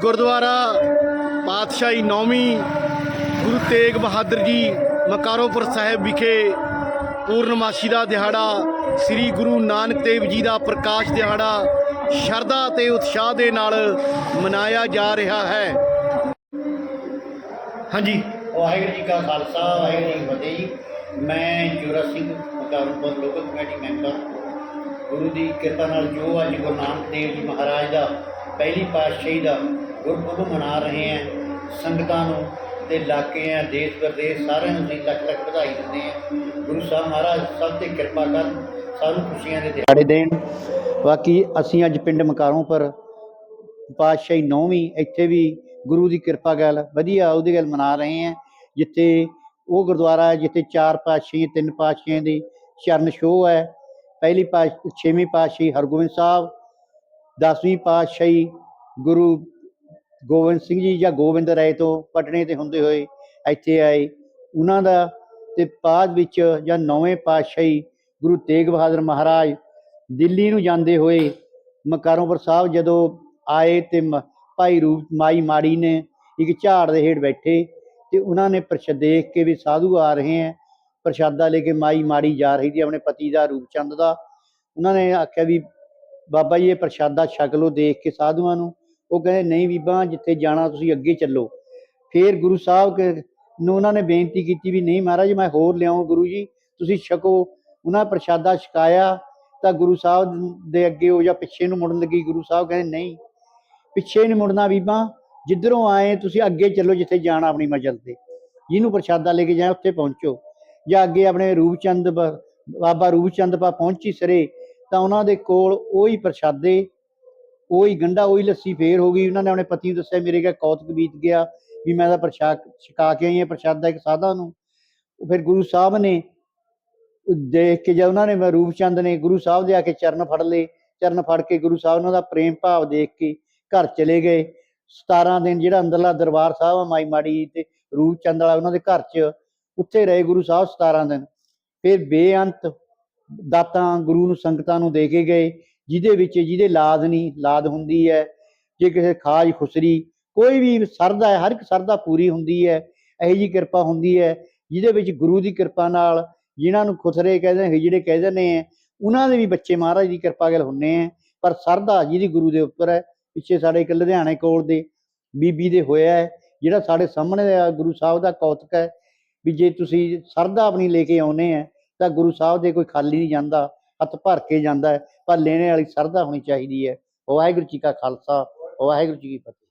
ਗੁਰਦੁਆਰਾ ਪਾਤਸ਼ਾਹੀ ਨੌਵੀਂ ਗੁਰੂ ਤੇਗ ਬਹਾਦਰ ਜੀ ਮਕਾਰੋਪੁਰ ਸਾਹਿਬ ਵਿਖੇ ਪੂਰਨਮਾਸ਼ੀ ਦਾ ਦਿਹਾੜਾ, ਸ੍ਰੀ ਗੁਰੂ ਨਾਨਕ ਦੇਵ ਜੀ ਦਾ ਪ੍ਰਕਾਸ਼ ਦਿਹਾੜਾ ਸ਼ਰਧਾ ਤੇ ਉਤਸ਼ਾਹ ਦੇ ਨਾਲ ਮਨਾਇਆ ਜਾ ਰਿਹਾ ਹੈ। ਹਾਂਜੀ। ਵਾਹਿਗੁਰੂ ਜੀ ਕਾ ਖਾਲਸਾ, ਵਾਹਿਗੁਰੂ ਜੀ ਫਤਿਹ ਜੀ। ਮੈਂ Jora Singh, Makarupur local committee member. ਗੁਰੂ ਦੀ ਕਿਰਪਾ ਨਾਲ ਜੋ ਅੱਜ ਗੁਰੂ ਨਾਨਕ ਦੇਵ ਜੀ ਮਹਾਰਾਜ ਦਾ ਪਹਿਲੀ ਪਾਤਸ਼ਾਹੀ ਦਾ ਗੁਰਪੁਰਬ ਮਨਾ ਰਹੇ ਹਾਂ, ਸੰਗਤਾਂ ਨੂੰ ਤੇ ਇਲਾਕੇ ਆ, ਦੇਸ਼ ਪ੍ਰਦੇਸ਼ ਸਾਰਿਆਂ ਨੂੰ ਅਸੀਂ ਲੱਖ ਲੱਖ ਵਧਾਈ ਦਿੰਦੇ ਹਾਂ। ਗੁਰੂ ਸਾਹਿਬ ਮਹਾਰਾਜ ਸਭ ਤੇ ਕਿਰਪਾ ਕਰਨ ਸਭ ਨੂੰ ਖੁਸ਼ੀਆਂ ਦੇ ਦਿਹਾੜੇ ਦੇਣ। ਬਾਕੀ ਅਸੀਂ ਅੱਜ ਪਿੰਡ ਮਕਾਰੋਂ ਪਰ ਪਾਤਸ਼ਾਹੀ ਨੌਵੀਂ, ਇੱਥੇ ਵੀ ਗੁਰੂ ਦੀ ਕਿਰਪਾ ਗੱਲ ਵਧੀਆ ਉਹਦੀ ਗੱਲ ਮਨਾ ਰਹੇ ਹਾਂ, ਜਿੱਥੇ ਉਹ ਗੁਰਦੁਆਰਾ ਹੈ, ਜਿੱਥੇ ਚਾਰ ਪਾਤਸ਼ਾਹੀ, ਤਿੰਨ ਪਾਤਸ਼ਾਹੀਆਂ ਦੀ ਚਰਨ ਛੋਹ ਹੈ। ਪਹਿਲੀ ਪਾਤ, ਛੇਵੀਂ ਪਾਤਸ਼ਾਹੀ ਹਰਗੋਬਿੰਦ ਸਾਹਿਬ ਦਸਵੀਂ ਪਾਤਸ਼ਾਹੀ ਗੁਰੂ ਗੋਬਿੰਦ ਸਿੰਘ ਜੀ ਜਾਂ ਗੋਬਿੰਦ ਰਾਏ ਤੋਂ ਪਟਨੇ ਤੇ ਹੁੰਦੇ ਹੋਏ ਇੱਥੇ ਆਏ। ਉਹਨਾਂ ਦਾ ਤੇ ਬਾਅਦ ਵਿੱਚ ਜਾਂ ਨੌਵੇਂ ਪਾਤਸ਼ਾਹੀ ਗੁਰੂ ਤੇਗ ਬਹਾਦਰ ਮਹਾਰਾਜ ਦਿੱਲੀ ਨੂੰ ਜਾਂਦੇ ਹੋਏ ਮਕਾਰੋਂਪੁਰ ਸਾਹਿਬ ਜਦੋਂ ਆਏ ਤੇ ਮ- ਭਾਈ ਰੂਪ, ਮਾਈ ਮਾੜੀ ਨੇ ਇੱਕ ਝਾੜ ਦੇ ਹੇਠ ਬੈਠੇ ਤੇ ਉਹਨਾਂ ਨੇ ਪ੍ਰਸ਼ਾਦ ਦੇਖ ਕੇ ਵੀ ਸਾਧੂ ਆ ਰਹੇ ਹੈ। ਪ੍ਰਸ਼ਾਦਾ ਲੈ ਕੇ ਮਾਈ ਮਾੜੀ ਜਾ ਰਹੀ ਸੀ ਆਪਣੇ ਪਤੀ ਦਾ ਰੂਪਚੰਦ ਦਾ। ਉਹਨਾਂ ਨੇ ਆਖਿਆ ਵੀ ਬਾਬਾ ਜੀ, ਇਹ ਪ੍ਰਸ਼ਾਦਾ ਛਕ ਲਓ ਦੇਖ ਕੇ ਸਾਧੂਆਂ ਨੂੰ। ਉਹ ਕਹਿੰਦੇ, ਨਹੀਂ ਬੀਬਾ, ਜਿੱਥੇ ਜਾਣਾ ਤੁਸੀਂ ਅੱਗੇ ਚੱਲੋ। ਫਿਰ ਗੁਰੂ ਸਾਹਿਬ ਨੂੰ ਉਹਨਾਂ ਨੇ ਬੇਨਤੀ ਕੀਤੀ ਵੀ, ਨਹੀਂ ਮਹਾਰਾਜ, ਮੈਂ ਹੋਰ ਲਿਆਉਂ ਗੁਰੂ ਜੀ, ਤੁਸੀਂ ਛਕੋ। ਉਹਨਾਂ ਪ੍ਰਸ਼ਾਦਾ ਛਕਾਇਆ, ਤਾਂ ਗੁਰੂ ਸਾਹਿਬ ਦੇ ਅੱਗੇ ਉਹ ਜਾਂ ਪਿੱਛੇ ਨੂੰ ਮੁੜਨ ਲੱਗੀ। ਗੁਰੂ ਸਾਹਿਬ ਕਹਿੰਦੇ, ਨਹੀਂ, ਪਿੱਛੇ ਨਹੀਂ ਮੁੜਨਾ ਬੀਬਾ, ਜਿੱਧਰੋਂ ਆਏ ਤੁਸੀਂ ਅੱਗੇ ਚੱਲੋ, ਜਿੱਥੇ ਜਾਣਾ ਆਪਣੀ ਮੰਜ਼ਿਲ ਤੇ। ਜਿਹਨੂੰ ਪ੍ਰਸ਼ਾਦਾ ਲੈ ਕੇ ਜਾਏ ਉੱਥੇ ਪਹੁੰਚੋ। ਜਾਂ ਅੱਗੇ ਆਪਣੇ ਰੂਪਚੰਦ ਬ- ਬਾਬਾ ਰੂਪਚੰਦ ਪਾ ਪਹੁੰਚੀ ਸਰੇ ਤਾਂ ਉਹਨਾਂ ਦੇ ਕੋਲ ਉਹੀ ਪ੍ਰਸ਼ਾਦੇ, ਉਹੀ ਗੰਡਾ ਉਹੀ ਲੱਸੀ ਫੇਰ ਹੋ ਗਈ। ਉਹਨਾਂ ਨੇ ਆਪਣੇ ਪਤੀ ਨੂੰ ਦੱਸਿਆ, ਮੇਰੇ ਕਿਆ ਕੌਤਕ ਬੀਤ ਗਿਆ ਵੀ ਮੈਂ ਤਾਂ ਪ੍ਰਸ਼ਾਦ ਛਕਾ ਕੇ ਆਈ ਹਾਂ, ਪ੍ਰਸ਼ਾਦਾ ਇੱਕ ਸਾਧਾ ਨੂੰ। ਫਿਰ ਗੁਰੂ ਸਾਹਿਬ ਨੇ ਦੇਖ ਕੇ ਜਦ ਉਹਨਾਂ ਨੇ ਮੈਂ ਰੂਪਚੰਦ ਨੇ ਗੁਰੂ ਸਾਹਿਬ ਦੇ ਆ ਕੇ ਚਰਨ ਫੜ ਲਏ। ਚਰਨ ਫੜ ਕੇ ਗੁਰੂ ਸਾਹਿਬ ਉਹਨਾਂ ਦਾ ਪ੍ਰੇਮ ਭਾਵ ਦੇਖ ਕੇ ਘਰ ਚਲੇ ਗਏ। 17 ਦਿਨ ਜਿਹੜਾ ਅੰਦਰਲਾ ਦਰਬਾਰ ਸਾਹਿਬ ਆ, ਮਾਈ ਮਾੜੀ ਤੇ ਰੂਪ ਚੰਦ ਵਾਲਾ ਉਹਨਾਂ ਦੇ ਘਰ 'ਚ, ਉੱਥੇ ਰਹੇ ਗੁਰੂ ਸਾਹਿਬ 17 ਦਿਨ। ਫਿਰ ਬੇਅੰਤ ਦਾਤਾਂ ਗੁਰੂ ਨੂੰ ਸੰਗਤਾਂ ਨੂੰ ਦੇ ਕੇ ਗਏ, ਜਿਹਦੇ ਵਿੱਚ ਜਿਹਦੇ ਲਾਜ ਨਹੀਂ ਲਾਦ ਹੁੰਦੀ ਹੈ, ਜੇ ਕਿਸੇ ਖਾਜ ਖੁਸਰੀ ਕੋਈ ਵੀ ਸਰਦਾ ਹੈ, ਹਰ ਇੱਕ ਸਰਦਾ ਪੂਰੀ ਹੁੰਦੀ ਹੈ, ਇਹੋ ਜੀ ਕਿਰਪਾ ਹੁੰਦੀ ਹੈ, ਜਿਹਦੇ ਵਿੱਚ ਗੁਰੂ ਦੀ ਕਿਰਪਾ ਨਾਲ ਜਿਨ੍ਹਾਂ ਨੂੰ ਖੁਸਰੇ ਕਹਿੰਦੇ, ਹਿਜੜੇ ਕਹਿੰਦੇ ਨੇ, ਉਹਨਾਂ ਦੇ ਵੀ ਬੱਚੇ ਮਹਾਰਾਜ ਦੀ ਕਿਰਪਾ ਗੱਲ ਹੁੰਨੇ ਆ ਪਰ ਸਰਦਾ ਜਿਹਦੀ ਗੁਰੂ ਦੇ ਉੱਪਰ ਹੈ, ਪਿੱਛੇ ਸਾਡੇ ਇੱਕ ਲੁਧਿਆਣੇ ਕੋਲ ਦੇ ਬੀਬੀ ਦੇ ਹੋਇਆ ਹੈ, ਜਿਹੜਾ ਸਾਡੇ ਸਾਹਮਣੇ ਗੁਰੂ ਸਾਹਿਬ ਦਾ ਕੌਤਕ ਹੈ, ਵੀ ਜੇ ਤੁਸੀਂ ਸਰਦਾ ਆਪਣੀ ਲੈ ਕੇ ਆਉਨੇ ਆ ਤਾਂ ਗੁਰੂ ਸਾਹਿਬ ਦੇ ਕੋਈ ਖਾਲੀ ਨਹੀਂ ਜਾਂਦਾ, ਹੱਥ ਭਰ ਕੇ ਜਾਂਦਾ ਹੈ, ਪਰ ਲੈਣੇ ਵਾਲੀ ਸਰਦਾ ਹੋਣੀ ਚਾਹੀਦੀ ਹੈ। ਵਾਹਿਗੁਰੂ ਜੀ ਕਾ ਖਾਲਸਾ, ਵਾਹਿਗੁਰੂ ਜੀ ਕੀ ਫਤਿਹ।